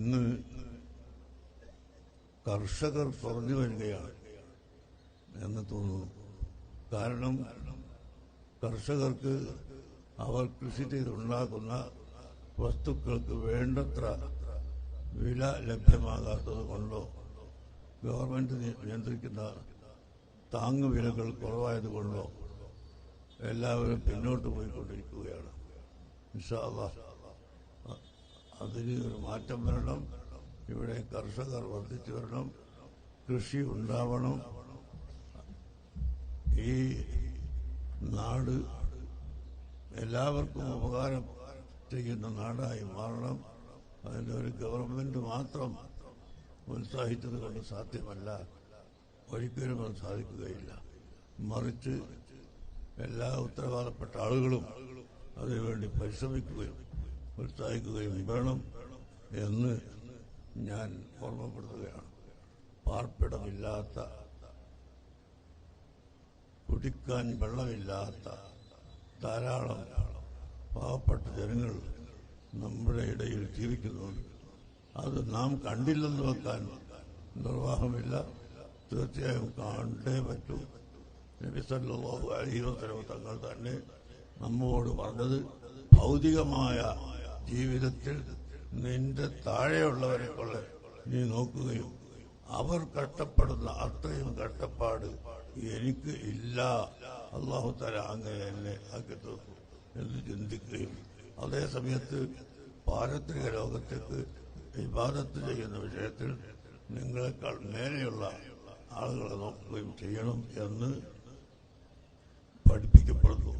ഇന്ന് കർഷകർ കുറഞ്ഞു വരികയാണ്. എന്ന് തോന്നുന്നു. കാരണം കർഷകർക്ക് അവർ കൃഷി ചെയ്തുണ്ടാക്കുന്ന വസ്തുക്കൾക്ക് വേണ്ടത്ര വില ലഭ്യമാകാത്തത് കൊണ്ടോ ഗവൺമെന്റ് നിയന്ത്രിക്കുന്ന താങ്ങുവിലകൾ കുറവായതുകൊണ്ടോ എല്ലാവരും പിന്നോട്ട് പോയിക്കൊണ്ടിരിക്കുകയാണ്. ഇൻഷാ അല്ലാഹ് അ- അതിന് ഒരു മാറ്റം വരണം. ഇവിടെ കർഷകർ വർദ്ധിച്ചു വരണം. കൃഷി ഉണ്ടാവണം. ഈ നാട് എല്ലാവർക്കും ഉപകാരം ചെയ്യുന്ന നാടായി മാറണം. അതിന്റെ ഒരു ഗവൺമെന്റ് മാത്രം ഉത്സാഹിച്ചത് കൊണ്ട് സാധ്യമല്ല. ഒരിക്കലും അത് സാധിക്കുകയില്ല. മറിച്ച് എല്ലാ ഉത്തരവാദപ്പെട്ട ആളുകളും അതിനുവേണ്ടി പരിശ്രമിക്കുകയും ഉത്സാഹിക്കുകയും വേണം എന്ന് ഞാൻ ഓർമ്മപ്പെടുത്തുകയാണ്. പാർപ്പിടമില്ലാത്ത കുടിക്കാൻ വെള്ളമില്ലാത്ത ധാരാളം പാവപ്പെട്ട ജനങ്ങൾ നമ്മുടെ ഇടയിൽ ജീവിക്കുന്നുണ്ട്. അത് നാം കണ്ടില്ലെന്ന് വെക്കാൻ നിർവാഹമില്ല. തീർച്ചയായും കണ്ടേ പറ്റൂ. നബി സല്ലല്ലാഹു അലൈഹി വസല്ലം തങ്ങൾ തന്നെ നമ്മോട് പറഞ്ഞത് ഭൗതികമായ ജീവിതത്തിൽ നിന്റെ താഴെയുള്ളവരെ കൊള്ളെ നീ നോക്കുകയും അവർ കഷ്ടപ്പെടുന്ന അത്രയും കഷ്ടപ്പാട് എനിക്ക് ഇല്ല. അള്ളാഹു തല അങ്ങനെ എന്നെ ആക്കി തീർക്കും എന്ന് ചിന്തിക്കുകയും അതേസമയത്ത് പാരത്രിക ലോകത്തേക്ക് വിവാദത്ത് ചെയ്യുന്ന വിഷയത്തിൽ നിങ്ങളെക്കാൾ മേലെയുള്ള ആളുകളെ നോക്കുകയും ചെയ്യണം എന്ന് പഠിപ്പിക്കപ്പെടുന്നു.